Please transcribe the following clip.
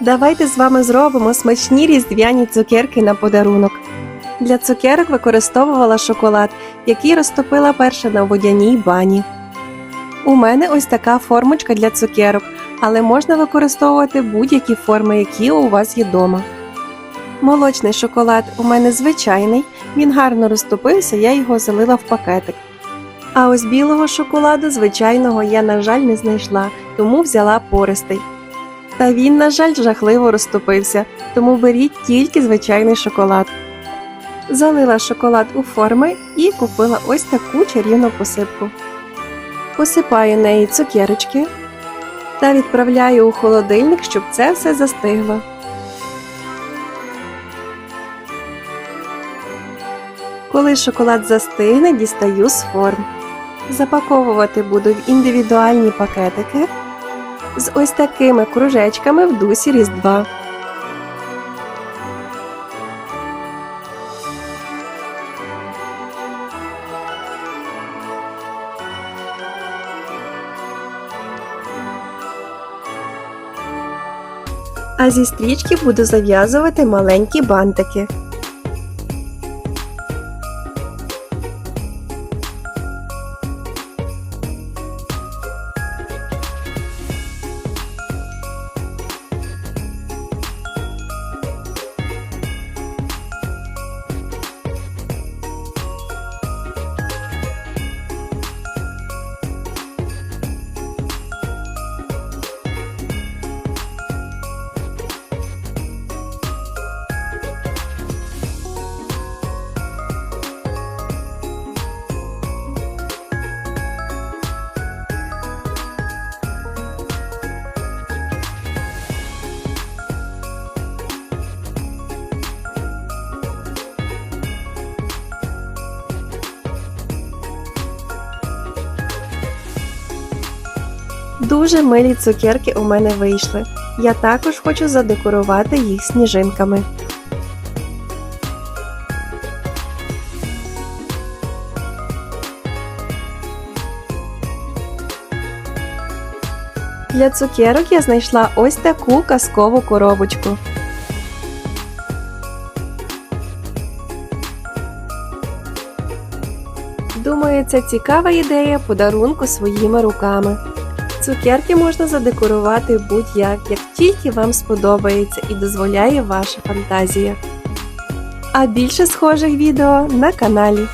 Давайте з вами зробимо смачні різдвяні цукерки на подарунок. Для цукерок використовувала шоколад, який розтопила перше на водяній бані. У мене ось така формочка для цукерок, але можна використовувати будь-які форми, які у вас є вдома. Молочний шоколад у мене звичайний, він гарно розтопився, я його залила в пакетик. А ось білого шоколаду звичайного я, на жаль, не знайшла, тому взяла пористий. Та він, на жаль, жахливо розтопився, тому беріть тільки звичайний шоколад. Залила шоколад у форми і купила ось таку чарівну посипку. Посипаю неї цукерочки та відправляю у холодильник, щоб це все застигло. Коли шоколад застигне, дістаю з форм. Запаковувати буду в індивідуальні пакетики з ось такими кружечками в дусі Різдва. А зі стрічки буду зав'язувати маленькі бантики. Дуже милі цукерки у мене вийшли. Я також хочу задекорувати їх сніжинками. Для цукерок я знайшла ось таку казкову коробочку. Думаю, це цікава ідея подарунку своїми руками. Цукерки можна задекорувати будь-як, як тільки вам сподобається і дозволяє ваша фантазія. А більше схожих відео на каналі.